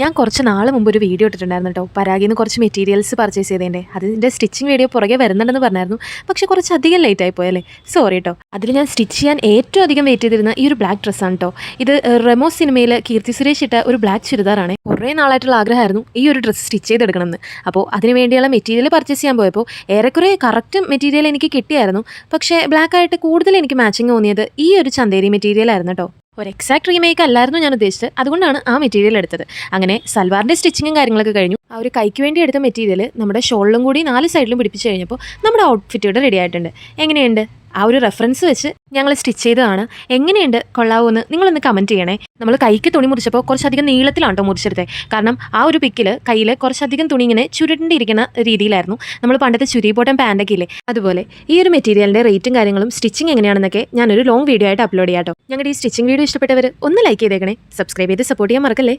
ഞാൻ കുറച്ച് നാൾ മുമ്പ് ഒരു വീഡിയോ ഇട്ടിട്ടുണ്ടായിരുന്നു കേട്ടോ. പരാഗിൽ നിന്ന് കുറച്ച് മെറ്റീരിയൽസ് പർച്ചേസ് ചെയ്തതിന്റെ. അതിന്റെ സ്റ്റിച്ചിങ് വീഡിയോ പുറകെ വരുന്നുണ്ടെന്ന് പറഞ്ഞായിരുന്നു. പക്ഷേ കുറച്ച് അധികം ലേറ്റ് ആയി പോയല്ലേ സോറി കേട്ടോ അതിൽ ഞാൻ സ്റ്റിച്ച് ചെയ്യാൻ ഏറ്റവും അധികം വെയിറ്റ് ചെയ്തിരുന്ന ഈ ഒരു ബ്ലാക്ക് ഡ്രസ്സാണ് കേട്ടോ ഇത് റെമോ സിനിമയിൽ കീർത്തി സുരേഷ് ഇട്ട ഒരു ബ്ലാക്ക് ചുരിദാറാണ്. കുറേ നാളായിട്ടുള്ള ആഗ്രഹമായിരുന്നു ഈ ഒരു ഡ്രസ്സ് സ്റ്റിച്ച് ചെയ്തെടുക്കണമെന്ന്. അപ്പോൾ അതിന് വേണ്ടിയുള്ള മെറ്റീരിയൽ പർച്ചേസ് ചെയ്യാൻ പോയപ്പോൾ ഏറെക്കുറെ കറക്റ്റ് മെറ്റീരിയൽ എനിക്ക് കിട്ടിയായിരുന്നു. പക്ഷേ ബ്ലാക്ക് ആയിട്ട് കൂടുതൽ എനിക്ക് മാച്ചിങ് തോന്നിയത് ഈ ഒരു ചന്തേരി മെറ്റീരിയൽ ആയിരുന്നു കേട്ടോ ഒരു എക്സാക്ട് റീമേക്ക് അല്ലായിരുന്നു ഞാൻ ഉദ്ദേശിച്ചത്. അതുകൊണ്ടാണ് ആ മെറ്റീരിയൽ എടുത്തത്. അങ്ങനെ സൽവാറിന്റെ സ്റ്റിച്ചിങ്ങും കാര്യങ്ങളൊക്കെ കഴിഞ്ഞു. ആ ഒരു കൈക്ക് വേണ്ടി എടുത്ത മെറ്റീരിയൽ നമ്മുടെ ഷോളിലും കൂടി നാല് സൈഡിലും പിടിപ്പിച്ച് കഴിഞ്ഞപ്പോൾ നമ്മുടെ ഔട്ട്ഫിറ്റ് ഇവിടെ റെഡി ആയിട്ടുണ്ട്. എങ്ങനെയുണ്ട്? ആ ഒരു റെഫറൻസ് വെച്ച് ഞങ്ങൾ സ്റ്റിച്ച് ചെയ്തതാണ്. എങ്ങനെയുണ്ട്? കൊള്ളാവൂന്ന് നിങ്ങളൊന്ന് കമന്റ് ചെയ്യണേ. നമ്മൾ കൈക്ക് തുണി മുറിച്ചപ്പോൾ കുറച്ചധികം നീളത്തിലാണ് കേട്ടോ മുറിച്ചെടുത്തത് കാരണം ആ ഒരു പിക്കിൽ കയ്യിൽ കുറച്ചധികം തുണി ഇങ്ങനെ ചുരുണ്ടിരിക്കുന്ന രീതിയിലായിരുന്നു. നമ്മൾ പണ്ടത്തെ ചുരി ബോട്ടം പാന്റൊക്കെ ഇല്ലേ? അതുപോലെ ഈ ഒരു മെറ്റീരിയലിന്റെ റേറ്റും കാര്യങ്ങളും സ്റ്റിച്ചിങ് എങ്ങനെയാണെന്നൊക്കെ ഞാനൊരു ലോങ് വീഡിയോ ആയിട്ട് അപ്ലോഡ് ചെയ്യാം കേട്ടോ ഞങ്ങളുടെ ഈ സ്റ്റിച്ചിങ് വീഡിയോ ഇഷ്ടപ്പെട്ടവർ ഒന്ന് ലൈക്ക് ചെയ്തേക്കണേ. സബ്സ്ക്രൈബ് ചെയ്ത് സപ്പോർട്ട് ചെയ്യാൻ മറക്കല്ലേ?